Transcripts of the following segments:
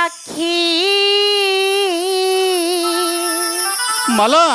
সাক্ষী মালা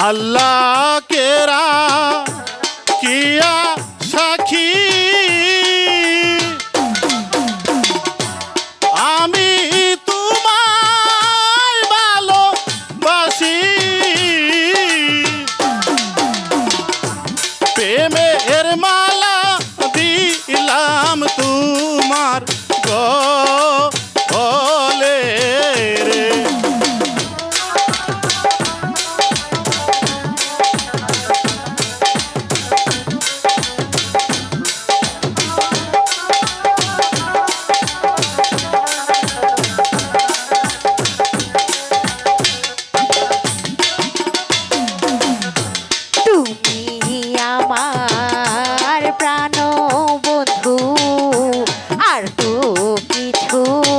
আল্লাহ কেরা কিয়া too.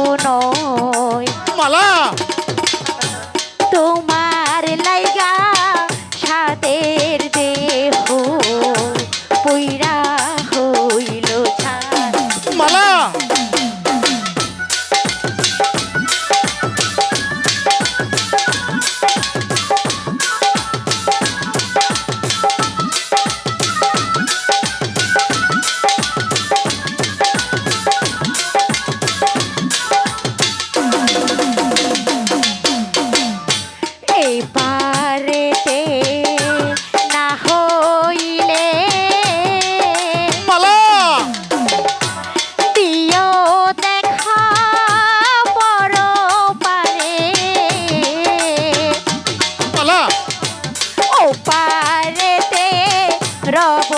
রব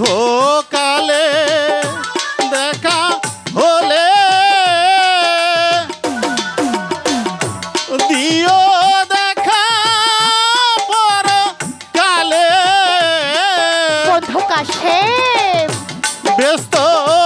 हो oh, oh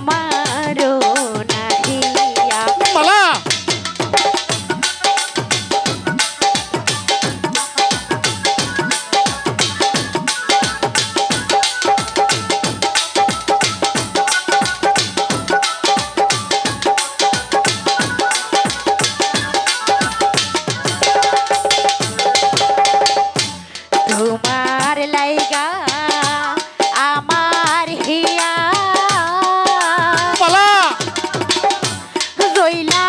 my soy la